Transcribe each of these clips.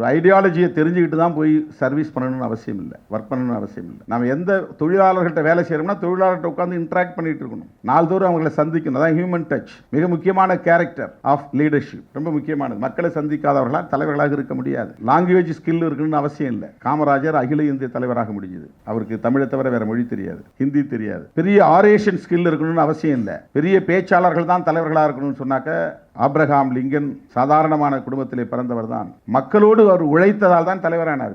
ஒரு ஐடியாலஜியை தெரிஞ்சுக்கிட்டு தான் போய் சர்வீஸ் பண்ணணும்னு அவசியம் இல்லை ஒர்க் பண்ணணும்னு அவசியம் இல்லை. நம்ம எந்த தொழிலாளர்கள்ட்ட வேலை செய்கிறோம்னா தொழிலாளர்கிட்ட உட்காந்து இன்ட்ராக்ட் பண்ணிகிட்டு இருக்கணும். நாள்தோறும் அவங்களை சந்திக்கணும். அதான் ஹியூமன் டச் மிக முக்கியமான கேரக்டர் ஆஃப் லீடர்ஷிப் ரொம்ப முக்கியமானது. மக்களை சந்திக்காதவர்களால் தலைவர்களாக இருக்க முடியாது. லாங்குவேஜ் ஸ்கில் இருக்கணும்னு அவசியம் இல்லை. காமராஜர் அகில இந்திய தலைவராக முடிஞ்சது. அவருக்கு தமிழை தவிர வேற மொழி தெரியாது. ஹிந்தி தெரியாது. பெரிய ஆரேஷன் ஸ்கில் இருக்கணும்னு அவசியம் இல்லை. பெரிய பேச்சாளர்கள் தான் தலைவர்களாக இருக்கணும்னு சொன்னாக்க ஆப்ரஹாம் லிங்கன் சாதாரணமான குடும்பத்திலே பிறந்தவர் தான் மக்களோடு அவர் உழைத்ததால் தான் தலைவரானார்.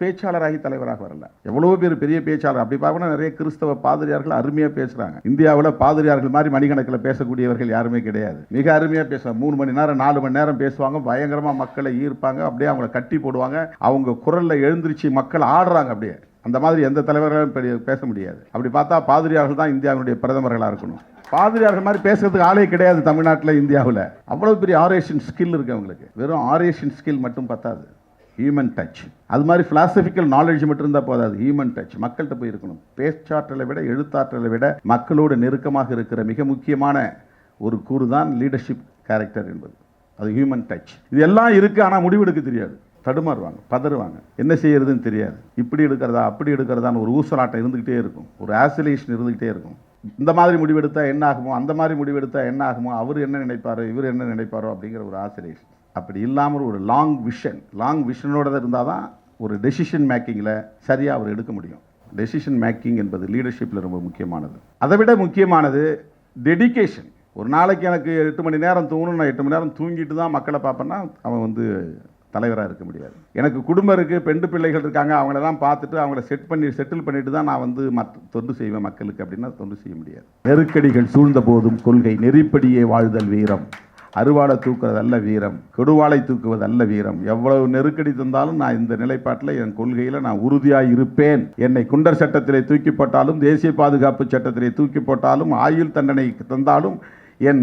பேச்சாளராகி தலைவராக வரல. எவ்வளவு பேர் பெரிய பேச்சாளர். அப்படி பார்க்கணும் நிறைய கிறிஸ்தவ பாதிரியார்கள் அருமையாக பேசுறாங்க. இந்தியாவில் பாதிரியார்கள் மாதிரி மணிக்கணக்கில் பேசக்கூடியவர்கள் யாருமே கிடையாது. மிக அருமையாக பேசுவாங்க. மூணு மணி நேரம் நாலு மணி நேரம் பேசுவாங்க. பயங்கரமா மக்களை ஈர்ப்பாங்க. அப்படியே அவங்கள கட்டி போடுவாங்க. அவங்க குரல்ல எழுந்திருச்சு மக்கள் ஆடுறாங்க அப்படியே. அந்த மாதிரி எந்த தலைவர்களும் பெரிய- பேச முடியாது. அப்படி பார்த்தா பாதிரியார்கள் தான் இந்தியாவினுடைய பிரதமர்களாக இருக்கணும். பாதிரியார்கள் மாதிரி பேசுறதுக்கு ஆளே கிடையாது தமிழ்நாட்டில் இந்தியாவில். அவ்வளோ பெரிய ஆரேஷன் ஸ்கில் இருக்கு அவங்களுக்கு. வெறும் ஆரேஷன் ஸ்கில் மட்டும் பத்தாது. ஹியூமன் டச் அது மாதிரி பிலாசபிக்கல் நாலேஜ் மட்டும் இருந்தால் போதாது. ஹியூமன் டச் மக்கள்கிட்ட போய் இருக்கணும். பேச்சாற்றலை விட எழுத்தாற்றலை விட மக்களோடு நெருக்கமாக இருக்கிற மிக முக்கியமான ஒரு கூறு தான் லீடர்ஷிப் கேரக்டர் என்பது. அது ஹியூமன் டச் இது எல்லாம் இருக்குது ஆனால் முடிவெடுக்க தெரியாது. தடுமாறுவாங்க பதறுவாங்க. என்ன செய்யறதுன்னு தெரியாது. இப்படி எடுக்கிறதா அப்படி எடுக்கிறதான்னு ஒரு ஊசலாட்டம் இருந்துக்கிட்டே இருக்கும். ஒரு ஆசிலேஷன் இருந்துக்கிட்டே இருக்கும். இந்த மாதிரி முடிவெடுத்தா என்ன ஆகுமோ அந்த மாதிரி முடிவெடுத்தா என்ன ஆகுமோ அவர் என்ன நினைப்பாரோ இவர் என்ன நினைப்பாரோ அப்படிங்கிற ஒரு ஆசிலேஷன் அப்படி இல்லாமல் ஒரு லாங் விஷன் லாங் விஷனோட இருந்தால் தான் ஒரு டெசிஷன் மேக்கிங்கில் சரியாக அவர் எடுக்க முடியும். டெசிஷன் மேக்கிங் என்பது லீடர்ஷிப்பில் ரொம்ப முக்கியமானது. அதை விட முக்கியமானது டெடிகேஷன் ஒரு நாளைக்கு எனக்கு எட்டு மணி நேரம் தூங்கணும் நான் எட்டு மணி நேரம் தூங்கிட்டு தான் மக்களை பார்ப்பேன்னா அவன் வந்து தலைவராக இருக்க முடியாது. எனக்கு குடும்பம் இருக்குது பெண்டு பிள்ளைகள் இருக்காங்க அவங்களெல்லாம் பார்த்துட்டு அவங்கள செட் பண்ணி செட்டில் பண்ணிட்டு தான் நான் வந்து மற்ற தொண்டு செய்வேன் மக்களுக்கு அப்படின்னா தொண்டு செய்ய முடியாது. நெருக்கடிகள் சூழ்ந்த போதும் கொள்கை நெறிப்படியே வாழ்தல் வீரம். அருவாளை தூக்குறது அல்ல வீரம். கொடுவாளை தூக்குவது அல்ல வீரம். எவ்வளவு நெருக்கடி தந்தாலும் நான் இந்த நிலைப்பாட்டில் என் கொள்கையில் நான் உறுதியாக இருப்பேன். என்னை குண்டர் சட்டத்திலே தூக்கி போட்டாலும் தேசிய பாதுகாப்பு சட்டத்திலே தூக்கி போட்டாலும் ஆயுள் தண்டனை தந்தாலும் என்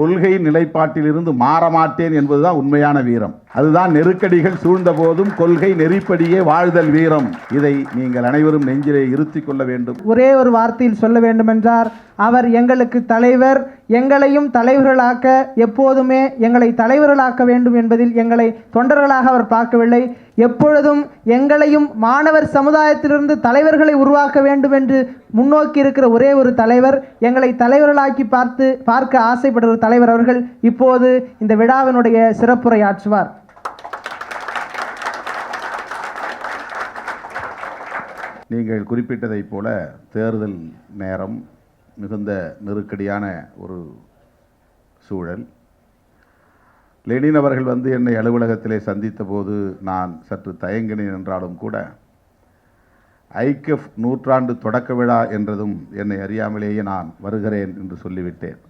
கொள்கை நிலைப்பாட்டிலிருந்து மாற மாட்டேன் என்பதுதான் உண்மையான வீரம். அதுதான் நெருக்கடிகள் சூழ்ந்த போதும் கொள்கை நெறிப்படியே வாழ்தல் வீரம். இதை நீங்கள் அனைவரும் நெஞ்சிலே இருத்திக் கொள்ள வேண்டும். ஒரே ஒரு வார்த்தையில் சொல்ல வேண்டுமென்றார் அவர் எங்களுக்கு தலைவர் எங்களையும் தலைவர்களாக்க எப்போதுமே எங்களை தலைவர்களாக்க வேண்டும் என்பதில் எங்களை தொண்டர்களாக அவர் பார்க்கவில்லை. எப்பொழுதும் எங்களையும் மாணவர் சமுதாயத்திலிருந்து தலைவர்களை உருவாக்க வேண்டும் என்று முன்னோக்கி இருக்கிற ஒரே ஒரு தலைவர் எங்களை தலைவர்களாக்கி பார்த்து பார்க்க ஆசைப்படுற ஒரு தலைவர் அவர்கள் இப்போது இந்த விழாவினுடைய சிறப்புரை ஆற்றுவார் நீங்கள் குறிப்பிட்டதைப் போல தேர்தல் நேரம் மிகுந்த நெருக்கடியான ஒரு சூழல். லெனின் அவர்கள் வந்து என்னை அலுவலகத்திலே சந்தித்த போது நான் சற்று தயங்கினேன் என்றாலும் கூட ஐக்கியஃப் நூற்றாண்டு தொடக்க விழா என்றதும் என்னை அறியாமலேயே நான் வருகிறேன் என்று சொல்லிவிட்டேன்.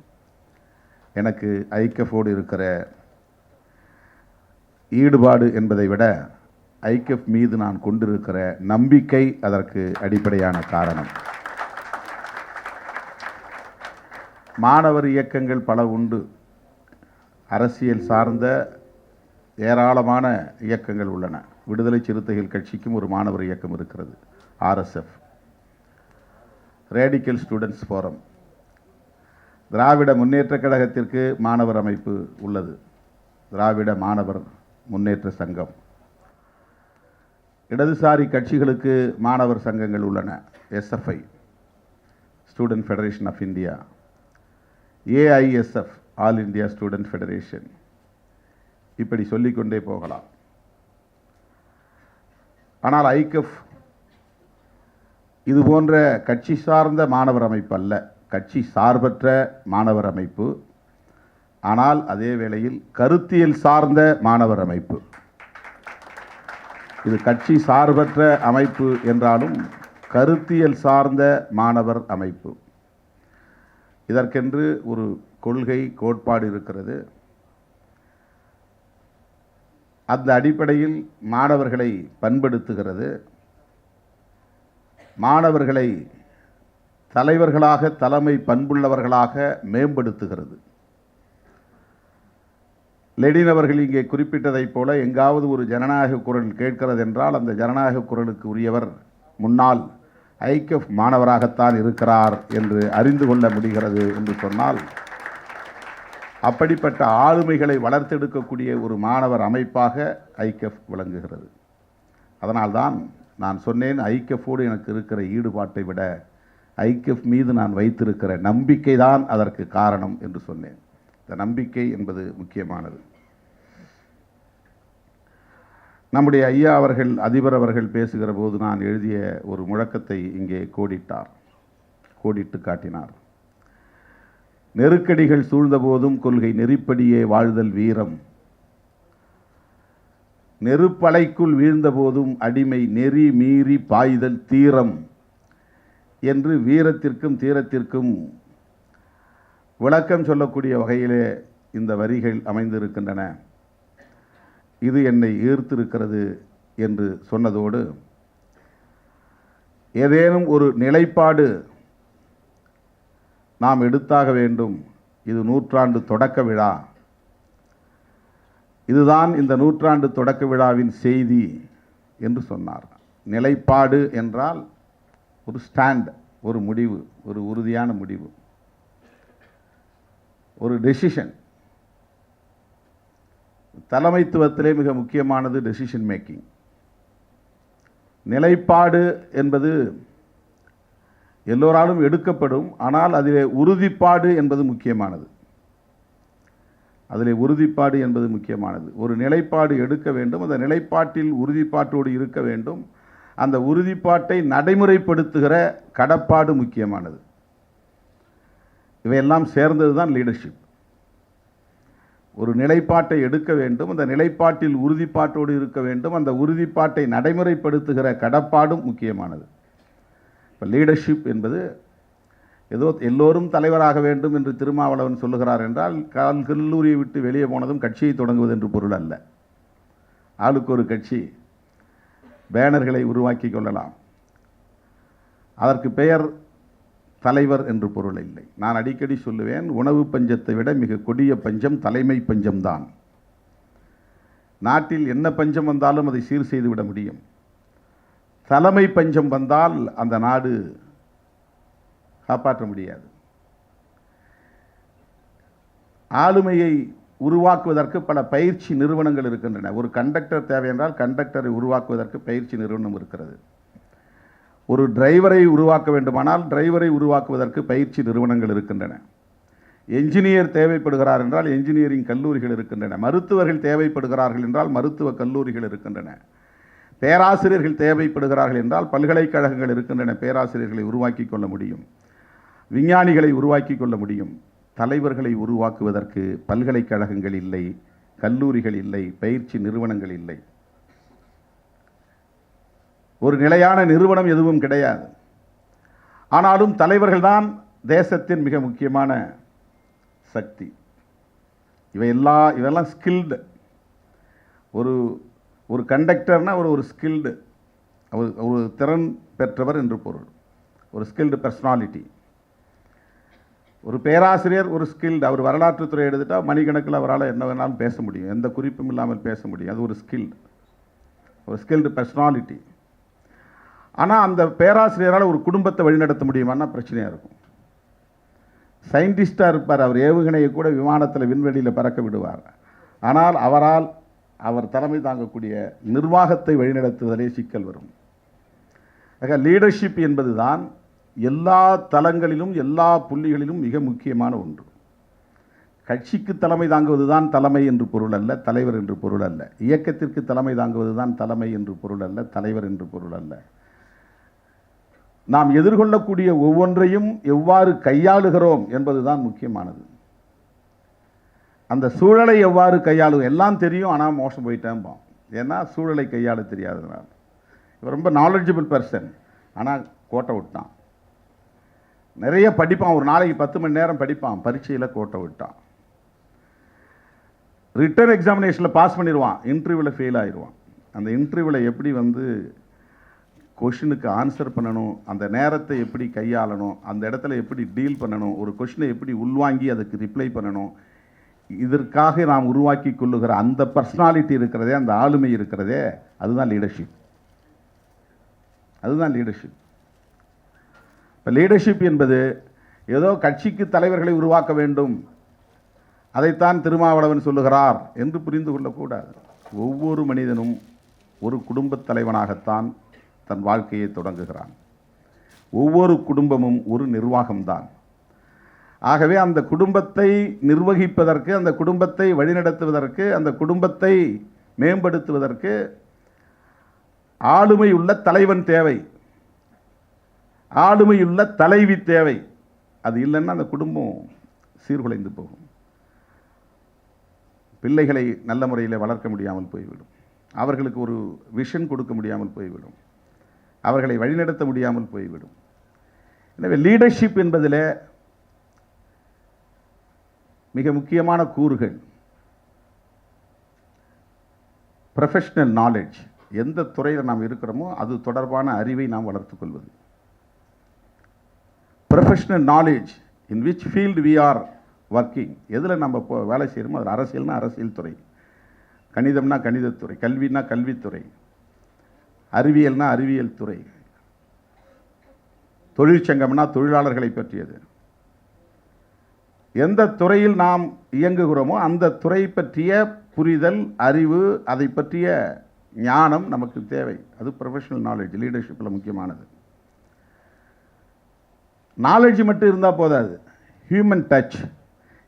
எனக்கு ஐக்கஃபோடு இருக்கிற ஈடுபாடு என்பதை விட ஐக்கியஃப் மீது நான் கொண்டிருக்கிற நம்பிக்கை அதற்கு அடிப்படையான காரணம். மாணவர் இயக்கங்கள் பல உண்டு. அரசியல் சார்ந்த ஏராளமான இயக்கங்கள் உள்ளன. விடுதலை சிறுத்தைகள் கட்சிக்கும் ஒரு மாணவர் இயக்கம் இருக்கிறது RSF radical students forum Dravida முன்னேற்றக் கழகத்திற்கு மாணவர் அமைப்பு உள்ளது. திராவிட மாணவர் முன்னேற்ற சங்கம். இடதுசாரி கட்சிகளுக்கு மாணவர் சங்கங்கள் உள்ளன SFI student federation of India AISF all India student federation இப்படி சொல்லிக்கொண்டே போகலாம். ஆனால் ஐகஃப் இது போன்ற கட்சி சார்ந்த மாணவர் அமைப்பு அல்ல. கட்சி சார்பற்ற மாணவர் அமைப்பு. ஆனால் அதே வேளையில் கருத்தியல் சார்ந்த மாணவர் அமைப்பு. இது கட்சி சார்பற்ற அமைப்பு என்றாலும் கருத்தியல் சார்ந்த மாணவர் அமைப்பு. இதற்கென்று ஒரு கொள்கை கோட்பாடு இருக்கிறது. அந்த அடிப்படையில் மாணவர்களை பண்படுத்துகிறது. மாணவர்களை தலைவர்களாக தலைமை பண்புள்ளவர்களாக மேம்படுத்துகிறது. லெனின் அவர்கள் இங்கே குறிப்பிட்டதைப் போல எங்காவது ஒரு ஜனநாயக குரல் கேட்கிறது என்றால் அந்த ஜனநாயக குரலுக்கு உரியவர் முன்னாள் ஐக்கிய மாணவராகத்தான் இருக்கிறார் என்று அறிந்து கொள்ள முடிகிறது என்று சொன்னால் அப்படிப்பட்ட ஆளுமைகளை வளர்த்தெடுக்கக்கூடிய ஒரு மாணவர் அமைப்பாக ஐக்கெஃப் விளங்குகிறது. அதனால்தான் நான் சொன்னேன் ஐக்கியஃபோடு எனக்கு இருக்கிற ஈடுபாட்டை விட ஐக்கியஃப் மீது நான் வைத்திருக்கிற நம்பிக்கை தான் அதற்கு காரணம் என்று சொன்னேன். இந்த நம்பிக்கை என்பது முக்கியமானது. நம்முடைய ஐயா அவர்கள் அதிபர் அவர்கள் பேசுகிற போது நான் எழுதிய ஒரு முழக்கத்தை இங்கே கோடிட்டார் கோடிட்டு காட்டினார். நெருக்கடிகள் சூழ்ந்தபோதும் கொள்கை நெறிப்படியே வாழ்தல் வீரம். நெருப்பலைக்குள் வீழ்ந்தபோதும் அடிமை நெறி மீறி பாய்தல் தீரம் என்று வீரத்திற்கும் தீரத்திற்கும் விளக்கம் சொல்லக்கூடிய வகையிலே இந்த வரிகள் அமைந்திருக்கின்றன. இது என்னை ஈர்த்திருக்கிறது என்று சொன்னதோடு ஏதேனும் ஒரு நிலைப்பாடு நாம் எடுத்தாக வேண்டும். இது நூற்றாண்டு தொடக்க விழா. இதுதான் இந்த நூற்றாண்டு தொடக்க விழாவின் செய்தி என்று சொன்னார். நிலைப்பாடு என்றால் ஒரு ஸ்டாண்ட் ஒரு முடிவு ஒரு உறுதியான முடிவு. ஒரு டெசிஷன் தலைமைத்துவத்திலே மிக முக்கியமானது டெசிஷன் மேக்கிங் நிலைப்பாடு என்பது எல்லோராலும் எடுக்கப்படும் ஆனால் அதிலே உறுதிப்பாடு என்பது முக்கியமானது. அதிலே உறுதிப்பாடு என்பது முக்கியமானது. ஒரு நிலைப்பாடு எடுக்க வேண்டும் அந்த நிலைப்பாட்டில் உறுதிப்பாட்டோடு இருக்க வேண்டும். அந்த உறுதிப்பாட்டை நடைமுறைப்படுத்துகிற கடப்பாடு முக்கியமானது. இவையெல்லாம் சேர்ந்தது தான் லீடர்ஷிப் ஒரு நிலைப்பாட்டை எடுக்க வேண்டும் அந்த நிலைப்பாட்டில் உறுதிப்பாட்டோடு இருக்க வேண்டும் அந்த உறுதிப்பாட்டை நடைமுறைப்படுத்துகிற கடப்பாடும் முக்கியமானது. இப்போ லீடர்ஷிப் என்பது ஏதோ எல்லோரும் தலைவராக வேண்டும் என்று திருமாவளவன் சொல்லுகிறார் என்றால் கால் கல்லூரியை விட்டு வெளியே போனதும் கட்சியை தொடங்குவது என்று பொருள் அல்ல. ஆளுக்கு ஒரு கட்சி பேனர்களை உருவாக்கி கொள்ளலாம். அதற்கு பெயர் தலைவர் என்று பொருள் இல்லை. நான் அடிக்கடி சொல்லுவேன் உணவு பஞ்சத்தை விட மிக கொடிய பஞ்சம் தலைமை பஞ்சம்தான். நாட்டில் என்ன பஞ்சம் வந்தாலும் அதை சீர் செய்து விட முடியும். தலைமை பஞ்சம் வந்தால் அந்த நாடு காப்பாற்ற முடியாது. ஆளுமையை உருவாக்குவதற்கு பல பயிற்சி நிறுவனங்கள் இருக்கின்றன. ஒரு கண்டக்டர் தேவை என்றால் கண்டக்டரை உருவாக்குவதற்கு பயிற்சி நிறுவனம் இருக்கிறது. ஒரு டிரைவரை உருவாக்க வேண்டுமானால் டிரைவரை உருவாக்குவதற்கு பயிற்சி நிறுவனங்கள் இருக்கின்றன. என்ஜினியர் தேவைப்படுகிறார் என்றால் என்ஜினியரிங் கல்லூரிகள் இருக்கின்றன. மருத்துவர்கள் தேவைப்படுகிறார்கள் என்றால் மருத்துவ கல்லூரிகள் இருக்கின்றன. பேராசிரியர்கள் தேவைப்படுகிறார்கள் என்றால் பல்கலைக்கழகங்கள் இருக்கின்றன. பேராசிரியர்களை உருவாக்கி கொள்ள முடியும். விஞ்ஞானிகளை உருவாக்கி கொள்ள முடியும். தலைவர்களை உருவாக்குவதற்கு பல்கலைக்கழகங்கள் இல்லை கல்லூரிகள் இல்லை பயிற்சி நிறுவனங்கள் இல்லை. ஒரு நிலையான நிறுவனம் எதுவும் கிடையாது. ஆனாலும் தலைவர்கள்தான் தேசத்தின் மிக முக்கியமான சக்தி. இவை இவெல்லாம் ஸ்கில்டு ஒரு ஒரு கண்டக்டர்னா ஒரு ஒரு ஸ்கில்டு ஒரு ஒரு திறன் பெற்றவர் என்று பொருள். ஒரு ஸ்கில்டு பர்சனாலிட்டி ஒரு பேராசிரியர் ஒரு ஸ்கில்டு அவர் வரலாற்றுத்துறை எடுத்துட்டால் மணிக்கணக்கில் அவரால் என்ன வேணாலும் பேச முடியும். எந்த குறிப்பும் இல்லாமல் பேச முடியும். அது ஒரு ஸ்கில்டு ஒரு ஸ்கில்டு பர்சனாலிட்டி ஆனால் அந்த பேராசிரியரால் ஒரு குடும்பத்தை வழிநடத்த முடியுமான்னா பிரச்சனையாக இருக்கும். சயின்டிஸ்டாக இருப்பார். அவர் ஏவுகணையை கூட விமானத்தில் விண்வெளியில் பறக்க விடுவார். ஆனால் அவரால் அவர் தலைமை தாங்கக்கூடிய நிர்வாகத்தை வழிநடத்துவதிலே சிக்கல் வரும். ஆக லீடர்ஷிப் என்பது தான் எல்லா தளங்களிலும் எல்லா புள்ளிகளிலும் மிக முக்கியமான ஒன்று. கட்சிக்கு தலைமை தாங்குவது தான் தலைமை என்று பொருள் அல்ல தலைவர் என்று பொருள் அல்ல. இயக்கத்திற்கு தலைமை தாங்குவது தான் தலைமை என்று பொருள் அல்ல தலைவர் என்று பொருள் அல்ல. நாம் எதிர்கொள்ளக்கூடிய ஒவ்வொன்றையும் எவ்வாறு கையாளுகிறோம் என்பதுதான் முக்கியமானது. அந்த சூழலை எவ்வாறு கையாளும்? எல்லாம் தெரியும் ஆனால் மோசம் போயிட்டேன்பான். ஏன்னா சூழலை கையாள தெரியாததுனால. இவர் ரொம்ப நாலெட்ஜபிள் பர்சன் ஆனால் கோட்டை விட்டான் நிறைய படிப்பான். ஒரு நாளைக்கு பத்து மணி நேரம் படிப்பான். பரீட்சையில் கோட்டை விட்டான் ரிட்டர்ன் எக்ஸாமினேஷனில் பாஸ் பண்ணிடுவான் இன்டர்வியூவில் ஃபெயில் ஆயிடுவான் அந்த இன்டர்வியூவில் எப்படி வந்து கொஷினுக்கு ஆன்சர் பண்ணணும் அந்த நேரத்தை எப்படி கையாளணும் அந்த இடத்துல எப்படி டீல் பண்ணணும் ஒரு கொஷினை எப்படி உள்வாங்கி அதுக்கு ரிப்ளை பண்ணணும் இதற்காக நாம் உருவாக்கி கொள்ளுகிற அந்த பர்சனாலிட்டி இருக்கிறதே அந்த ஆளுமை இருக்கிறதே அதுதான் லீடர்ஷிப் அதுதான் லீடர்ஷிப் இப்போ லீடர்ஷிப் என்பது ஏதோ கட்சிக்கு தலைவர்களை உருவாக்க வேண்டும். அதைத்தான் திருமாவளவன் சொல்லுகிறார் என்று புரிந்து கொள்ளக்கூடாது. ஒவ்வொரு மனிதனும் ஒரு குடும்பத் தலைவனாகத்தான் தன் வாழ்க்கையை தொடங்குகிறான். ஒவ்வொரு குடும்பமும் ஒரு நிர்வாகம்தான். ஆகவே அந்த குடும்பத்தை நிர்வகிப்பதற்கு அந்த குடும்பத்தை வழிநடத்துவதற்கு அந்த குடும்பத்தை மேம்படுத்துவதற்கு ஆளுமையுள்ள தலைவன் தேவை. ஆளுமையுள்ள தலைவி தேவை. அது இல்லைன்னா அந்த குடும்பம் சீர்குலைந்து போகும். பிள்ளைகளை நல்ல முறையில் வளர்க்க முடியாமல் போய்விடும். அவர்களுக்கு ஒரு விஷன் கொடுக்க முடியாமல் போய்விடும். அவர்களை வழிநடத்த முடியாமல் போய்விடும். எனவே லீடர்ஷிப் என்பதில் மிக முக்கியமான கூறுகள். ப்ரொஃபஷ்னல் நாலேஜ் எந்த துறையில் நாம் இருக்கிறோமோ அது தொடர்பான அறிவை நாம் வளர்த்துக் கொள்வது. Knowledge in which field we are working எதில் நம்ம இப்போ வேலை செய்கிறோமோ அது அரசியல்னால் அரசியல் துறை. கணிதம்னா கணிதத்துறை. கல்வின்னா கல்வித்துறை. அறிவியல்னா அறிவியல் துறை. தொழிற்சங்கம்னா தொழிலாளர்களை பற்றியது. எந்த துறையில் நாம் இயங்குகிறோமோ அந்த துறை பற்றிய புரிதல் அறிவு அதை பற்றிய ஞானம் நமக்கு தேவை. அது ப்ரொஃபஷனல் நாலேஜ் லீடர்ஷிப்பில் முக்கியமானது. நாலேஜ் மட்டும் இருந்தால் போதாது. ஹியூமன் டச்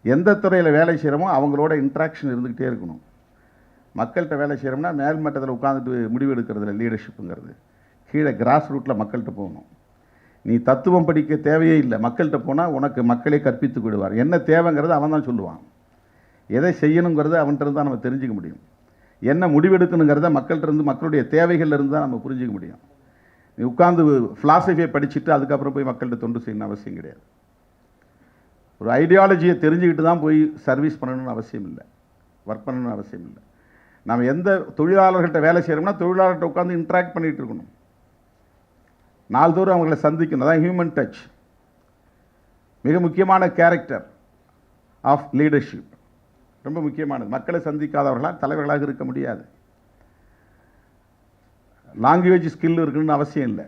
எந்த துறையில் வேலை செய்கிறோமோ அவங்களோட இன்ட்ராக்ஷன் இருந்துக்கிட்டே இருக்கணும். மக்கள்கிட்ட வேலை செய்கிறோம்னா மேல்மட்டத்தில் உட்காந்துட்டு முடிவு எடுக்கிறதுல லீடர்ஷிப்புங்கிறது கீழே கிராஸ் ரூட்டில் மக்கள்கிட்ட போகணும். நீ தத்துவம் படிக்க தேவையே இல்லை. மக்கள்கிட்ட போனால் உனக்கு மக்களே கற்பித்து விடுவார் என்ன தேவைங்கிறது அவன் தான் சொல்லுவான். எதை செய்யணுங்கிறத அவன்கிட்ட இருந்து தான் நம்ம தெரிஞ்சுக்க முடியும். என்ன முடிவெடுக்கணுங்கிறத மக்கள்கிட்ட இருந்து மக்களுடைய தேவைகள்ல இருந்து தான் நம்ம புரிஞ்சிக்க முடியும். நீ உட்காந்து ஃபிலாசபியை படிச்சுட்டு அதுக்கப்புறம் போய் மக்கள்கிட்ட தொண்டு செய்யணும்னு அவசியம் கிடையாது. ஒரு ஐடியாலஜியை தெரிஞ்சுக்கிட்டு தான் போய் சர்வீஸ் பண்ணணும்னு அவசியம் இல்லை. ஒர்க் பண்ணணும்னு அவசியம் இல்லை. நம்ம எந்த தொழிலாளர்கள்ட்ட வேலை செய்கிறோம்னா தொழிலாளர்கிட்ட உட்காந்து இன்ட்ராக்ட் பண்ணிகிட்டு இருக்கணும். நாள்தோறும் அவங்கள சந்திக்கணும். அதான் ஹியூமன் டச் மிக முக்கியமான கேரக்டர் ஆஃப் லீடர்ஷிப் ரொம்ப முக்கியமானது. மக்களை சந்திக்காதவர்களால் தலைவர்களாக இருக்க முடியாது. லாங்குவேஜ் ஸ்கில் இருக்குன்னு அவசியம் இல்லை.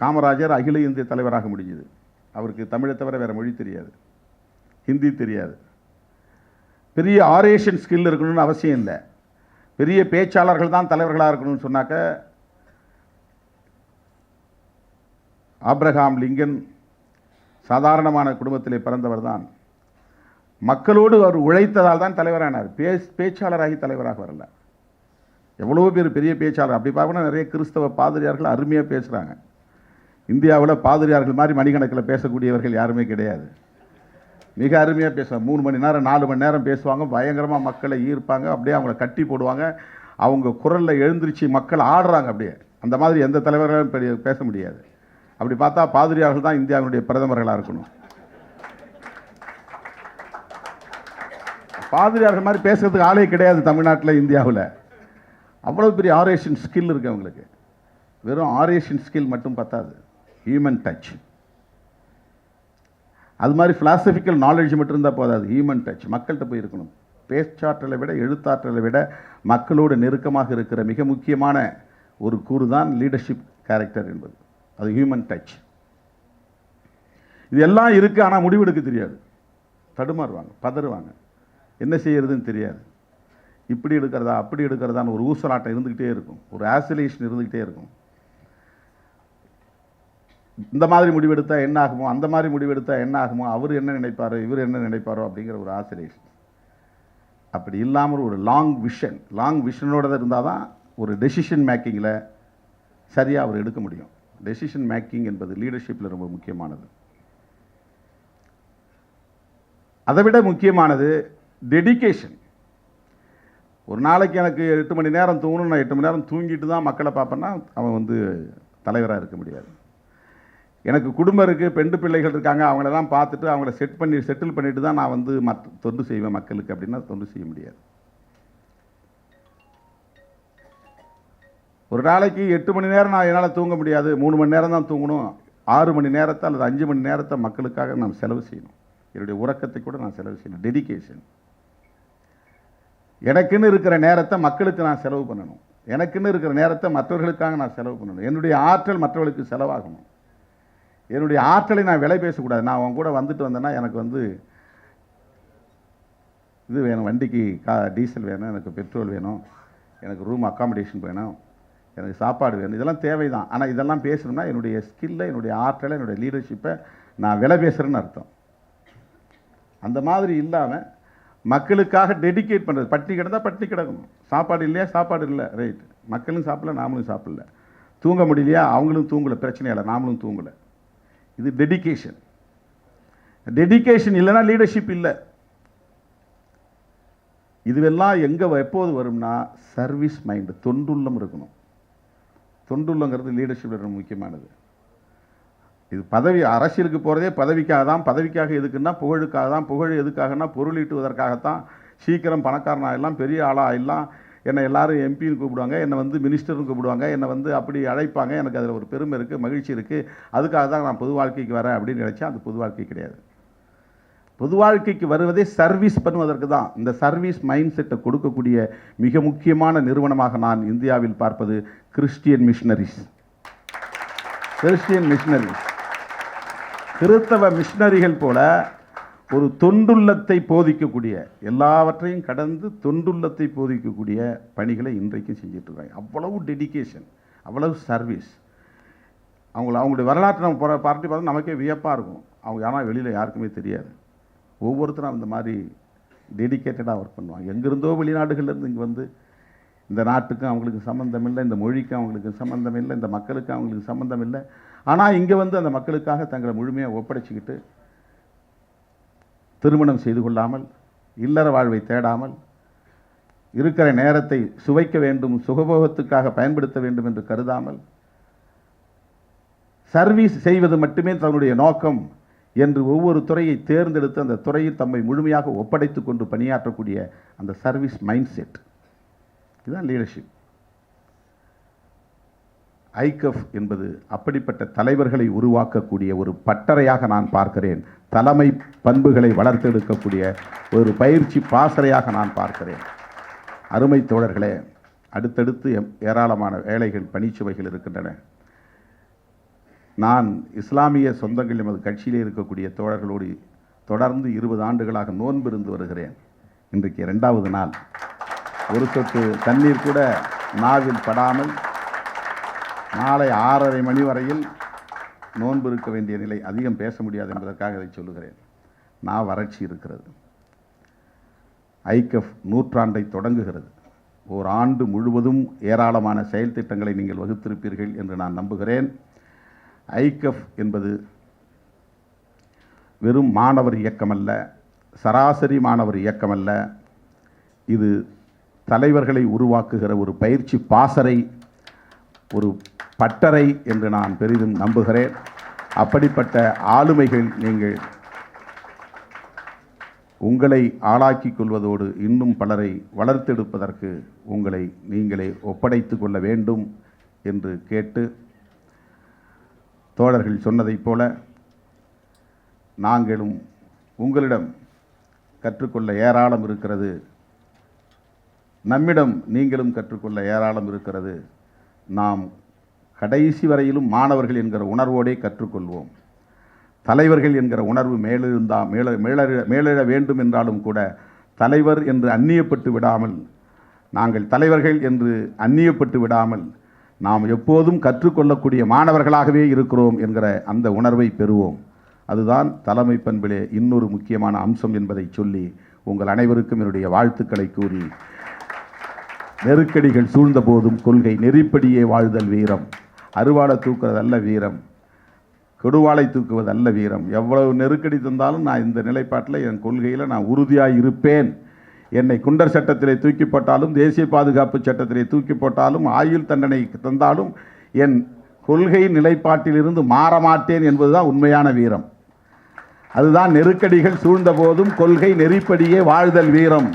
காமராஜர் அகில இந்திய தலைவராக முடிஞ்சது. அவருக்கு தமிழை தவிர வேறு மொழி தெரியாது. ஹிந்தி தெரியாது. பெரிய ஆரேஷன் ஸ்கில் இருக்கணும்னு அவசியம் இல்லை. பெரிய பேச்சாளர்கள் தான் தலைவர்களாக இருக்கணும்னு சொன்னாக்க ஆப்ரஹாம் லிங்கன் சாதாரணமான குடும்பத்திலே பிறந்தவர் தான். மக்களோடு அவர் உழைத்ததால் தான் தலைவரானார். பேஸ் பேச்சாளராகி தலைவராக வரல. எவ்வளோ பேர் பெரிய பேச்சாளர். அப்படி பார்க்கணும் நிறைய கிறிஸ்தவ பாதிரியார்கள் அருமையாக பேசுகிறாங்க இந்தியாவில் பாதிரியார்கள் மாதிரி மணிக்கணக்கில் பேசக்கூடியவர்கள் யாருமே கிடையாது. மிக அருமையாக பேசுவாங்க. மூணு மணி நேரம் நாலு மணி நேரம் பேசுவாங்க. பயங்கரமாக மக்களை ஈர்ப்பாங்க. அப்படியே அவங்கள கட்டி போடுவாங்க. அவங்க குரலில் எழுந்திருச்சு மக்கள் ஆடுறாங்க அப்படியே. அந்த மாதிரி எந்த தலைவர்களும் பெரிய பேச முடியாது. அப்படி பார்த்தா பாதிரியார்கள் தான் இந்தியாவினுடைய பிரதமர்களாக இருக்கணும். பாதிரியார்கள் மாதிரி பேசுறதுக்கு ஆளே கிடையாது தமிழ்நாட்டில் இந்தியாவில். அவ்வளோ பெரிய ஆரேஷன் ஸ்கில் இருக்குது அவங்களுக்கு. வெறும் ஆரேஷன் ஸ்கில் மட்டும் பத்தாது. ஹியூமன் டச் அது மாதிரி ஃபிலாசபிக்கல் நாலேஜ் மட்டும் இருந்தால் போதாது. ஹியூமன் டச் மக்கள்கிட்ட போய் இருக்கணும். பேச்சாற்றலை விட எழுத்தாற்றலை விட மக்களோடு நெருக்கமாக இருக்கிற மிக முக்கியமான ஒரு கூறு தான் லீடர்ஷிப் கேரக்டர் என்பது. அது ஹியூமன் டச் இது எல்லாம் இருக்குது ஆனால் முடிவெடுக்க தெரியாது. தடுமாறுவாங்க பதறுவாங்க. என்ன செய்யறதுன்னு தெரியாது. இப்படி எடுக்கிறதா அப்படி எடுக்கிறதான்னு ஒரு ஊசலாட்டம் இருந்துக்கிட்டே இருக்கும். ஒரு ஆசிலேஷன் இருந்துக்கிட்டே இருக்கும். இந்த மாதிரி முடிவெடுத்தால் என்ன ஆகுமோ அந்த மாதிரி முடிவெடுத்தால் என்ன ஆகுமோ அவர் என்ன நினைப்பாரோ இவர் என்ன நினைப்பாரோ அப்படிங்கிற ஒரு ஆசிரியர். அப்படி இல்லாமல் ஒரு லாங் விஷன் லாங் விஷனோட இருந்தால் தான் ஒரு டெசிஷன் மேக்கிங்கில் சரியாக அவர் எடுக்க முடியும். டெசிஷன் மேக்கிங் என்பது லீடர்ஷிப்பில் ரொம்ப முக்கியமானது. அதை விட முக்கியமானது டெடிகேஷன் ஒரு நாளைக்கு எனக்கு எட்டு மணி நேரம் தூங்கணும் நான் எட்டு மணி நேரம் தூங்கிட்டு தான் மக்களை பார்ப்பேன்னா அவன் வந்து தலைவராக இருக்க முடியாது. எனக்கு குடும்பம் இருக்குது பெண்டு பிள்ளைகள் இருக்காங்க அவங்களெல்லாம் பார்த்துட்டு அவங்கள செட் பண்ணி செட்டில் பண்ணிட்டு தான் நான் வந்து மற்ற தொண்டு செய்வேன் மக்களுக்கு அப்படின்னா தொண்டு செய்ய முடியாது. ஒரு நாளைக்கு எட்டு மணி நேரம் நான் என்னால் தூங்க முடியாது. மூணு மணி நேரம் தான் தூங்கணும். ஆறு மணி நேரத்தை அல்லது அஞ்சு மணி நேரத்தை மக்களுக்காக நான் செலவு செய்யணும். என்னுடைய உறக்கத்தை கூட நான் செலவு செய்யணும். டெடிகேஷன் எனக்குன்னு இருக்கிற நேரத்தை மக்களுக்கு நான் செலவு பண்ணணும். எனக்குன்னு இருக்கிற நேரத்தை மற்றவர்களுக்காக நான் செலவு பண்ணணும். என்னுடைய ஆற்றல் மற்றவர்களுக்கு செலவாகணும். என்னுடைய ஆற்றலை நான் விலை பேசக்கூடாது. நான் அவன் கூட வந்துட்டு வந்தேன்னா எனக்கு வந்து இது வேணும். வண்டிக்கு கா டீசல் வேணும் எனக்கு பெட்ரோல் வேணும் எனக்கு ரூம் அக்காமடேஷன் வேணும் எனக்கு சாப்பாடு வேணும். இதெல்லாம் தேவை தான் ஆனால் இதெல்லாம் பேசணும்னா என்னுடைய ஸ்கில்லை என்னுடைய ஆற்றலை என்னுடைய லீடர்ஷிப்பை நான் விலை பேசுகிறேன்னு அர்த்தம். அந்த மாதிரி இல்லாமல் மக்களுக்காக டெடிகேட் பண்ணுறது பட்டினி கிடந்தால் பட்டினி கிடக்கணும். சாப்பாடு இல்லையா? சாப்பாடு இல்லை. ரைட் மக்களும் சாப்பிடல நாமளும் சாப்பிடல. தூங்க முடியலையா? அவங்களும் தூங்கலை. பிரச்சனை இல்லை. நாமளும் தூங்கலை. இது டெடிகேஷன் டெடிகேஷன் இல்லைன்னா லீடர்ஷிப் இல்லை. இதுவெல்லாம் எங்கே எப்போது வரும்னா சர்வீஸ் மைண்டு தொண்டுள்ளம் இருக்கணும். தொண்டுள்ளங்கிறது லீடர்ஷிப் ரொம்ப முக்கியமானது. இது பதவி அரசியலுக்கு போகிறதே பதவிக்காக தான் பதவிக்காக எதுக்குன்னா புகழுக்காக தான் புகழ் எதுக்காகனா பொருளீட்டுவதற்காகத்தான் சீக்கிரம் பணக்காரன் ஆகிடலாம் பெரிய ஆளாக ஆகிடலாம் என்னை எல்லாரும் எம்பின்னு கூப்பிடுவாங்க என்னை வந்து மினிஸ்டர்னு கூப்பிடுவாங்க என்னை வந்து அப்படி அழைப்பாங்க. எனக்கு அதில் ஒரு பெருமை இருக்குது மகிழ்ச்சி இருக்குது அதுக்காக தான் நான் பொது வாழ்க்கைக்கு வரேன் அப்படின்னு நினச்சேன் அது பொது வாழ்க்கை கிடையாது. பொது வாழ்க்கைக்கு வருவதே சர்வீஸ் பண்ணுவதற்கு தான். இந்த சர்வீஸ் மைண்ட் செட்டை கொடுக்கக்கூடிய மிக முக்கியமான நிறுவனமாக நான் இந்தியாவில் பார்ப்பது கிறிஸ்டியன் மிஷினரிஸ் கிறிஸ்டியன் மிஷினரிஸ் கிறிஸ்தவ மிஷினரிகள் போல ஒரு தொண்டுள்ளத்தை போதிக்கக்கூடிய எல்லாவற்றையும் கடந்து தொண்டுள்ளத்தை போதிக்கக்கூடிய பணிகளை இன்றைக்கும் செஞ்சிட்ருக்காங்க அவ்வளவு டெடிகேஷன் அவ்வளவு சர்வீஸ் அவங்கள அவங்களுடைய வரலாற்று நம்ம போகிற பார்ட்டி பார்த்தா நமக்கே வியப்பாக இருக்கும். அவங்க ஆனால் வெளியில் யாருக்குமே தெரியாது. ஒவ்வொருத்தரும் அந்த மாதிரி டெடிக்கேட்டடாக ஒர்க் பண்ணுவாங்க. எங்கேருந்தோ வெளிநாடுகள்லேருந்து இங்கே வந்து இந்த நாட்டுக்கும் அவங்களுக்கு சம்மந்தம் இல்லை இந்த மொழிக்கும் அவங்களுக்கு சம்மந்தம் இல்லை இந்த மக்களுக்கும் அவங்களுக்கு சம்மந்தம் இல்லை. ஆனால் இங்கே வந்து அந்த மக்களுக்காக தங்களை முழுமையாக ஒப்படைச்சிக்கிட்டு திருமணம் செய்து கொள்ளாமல் இல்லற வாழ்வை தேடாமல் இருக்கிற நேரத்தை சுவைக்க வேண்டும் சுகபோகத்துக்காக பயன்படுத்த வேண்டும் என்று கருதாமல் சர்வீஸ் செய்வது மட்டுமே தன்னுடைய நோக்கம் என்று ஒவ்வொரு துறையை தேர்ந்தெடுத்து அந்த துறையில் தம்மை முழுமையாக ஒப்படைத்து கொண்டு பணியாற்றக்கூடிய அந்த சர்வீஸ் மைண்ட் செட் இதுதான் லீடர்ஷிப் ஐகஃப் என்பது அப்படிப்பட்ட தலைவர்களை உருவாக்கக்கூடிய ஒரு பட்டறையாக நான் பார்க்கிறேன். தலைமை பண்புகளை வளர்த்தெடுக்கக்கூடிய ஒரு பயிற்சி பாசறையாக நான் பார்க்கிறேன். அருமை தோழர்களே அடுத்தடுத்து ஏராளமான வேலைகள் பணிச்சுவைகள் இருக்கின்றன. நான் இஸ்லாமிய சொந்தங்கள் எமது கட்சியிலே இருக்கக்கூடிய தோழர்களோடு தொடர்ந்து இருபது ஆண்டுகளாக நோன்பு இருந்து வருகிறேன். இன்றைக்கு இரண்டாவது நாள். ஒரு சொட்டு தண்ணீர் கூட நாவில் படாமல் நாளை ஆறரை மணி வரையில் நோன்பு இருக்க வேண்டிய நிலை அதிகம் பேச முடியாது என்பதற்காக இதை சொல்லுகிறேன். நான் வறட்சி இருக்கிறது. ஐகஃப் நூற்றாண்டை தொடங்குகிறது. ஓர் ஆண்டு முழுவதும் ஏராளமான செயல் திட்டங்களை நீங்கள் வகுத்திருப்பீர்கள் என்று நான் நம்புகிறேன். ஐகஃப் என்பது வெறும் மாணவர் இயக்கமல்ல சராசரி மாணவர் இயக்கமல்ல. இது தலைவர்களை உருவாக்குகிற ஒரு பயிற்சி பாசறை ஒரு பட்டறை என்று நான் பெரிதும் நம்புகிறேன். அப்படிப்பட்ட ஆளுமைகள் நீங்கள் உங்களை ஆளாக்கிக் கொள்வதோடு இன்னும் பலரை வளர்த்தெடுப்பதற்கு உங்களை நீங்களே ஒப்படைத்து கொள்ள வேண்டும் என்று கேட்டு தோழர்கள் சொன்னதைப் போல நாங்களும் உங்களிடம் கற்றுக்கொள்ள ஏராளம் இருக்கிறது. நம்மிடம் நீங்களும் கற்றுக்கொள்ள ஏராளம் இருக்கிறது. நாம் கடைசி வரையிலும் மாணவர்கள் என்கிற உணர்வோடே கற்றுக்கொள்வோம். தலைவர்கள் என்கிற உணர்வு மேலெழுந்தா மேல மேலெழ மேலெழ வேண்டும் என்றாலும் கூட தலைவர் என்று அந்நியப்பட்டு விடாமல் நாங்கள் தலைவர்கள் என்று அந்நியப்பட்டு விடாமல் நாம் எப்போதும் கற்றுக்கொள்ளக்கூடிய மாணவர்களாகவே இருக்கிறோம் என்கிற அந்த உணர்வை பெறுவோம். அதுதான் தலைமை பண்பிலே இன்னொரு முக்கியமான அம்சம் என்பதை சொல்லி உங்கள் அனைவருக்கும் என்னுடைய வாழ்த்துக்களை கூறி நெருக்கடிகள் சூழ்ந்த போதும் கொள்கை நெறிப்படியே வாழ்தல் வீரம். அருவாளை தூக்குறதல்ல வீரம். கொடுவாளை தூக்குவதல்ல வீரம். எவ்வளவு நெருக்கடி தந்தாலும் நான் இந்த நிலைப்பாட்டில் என் கொள்கையில் நான் உறுதியாக இருப்பேன் என்னை குண்டர் சட்டத்திலே தூக்கி போட்டாலும் தேசிய பாதுகாப்பு சட்டத்திலே தூக்கி போட்டாலும் ஆயுள் தண்டனை தந்தாலும் என் கொள்கை நிலைப்பாட்டிலிருந்து மாற மாட்டேன் என்பதுதான் உண்மையான வீரம். அதுதான் நெருக்கடிகள் சூழ்ந்த போதும் கொள்கை நெறிப்படியே வாழ்தல் வீரம்.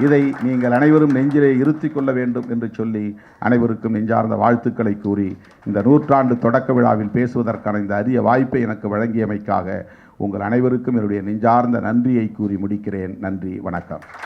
இதை நீங்கள் அனைவரும் நெஞ்சிலே இருத்திக் கொள்ள வேண்டும் என்று சொல்லி அனைவருக்கும் நெஞ்சார்ந்த வாழ்த்துக்களை கூறி இந்த நூற்றாண்டு தொடக்க விழாவில் பேசுவதற்கான இந்த அரிய வாய்ப்பை எனக்கு வழங்கியமைக்காக உங்கள் அனைவருக்கும் என்னுடைய நெஞ்சார்ந்த நன்றியை கூறி முடிக்கிறேன். நன்றி வணக்கம்.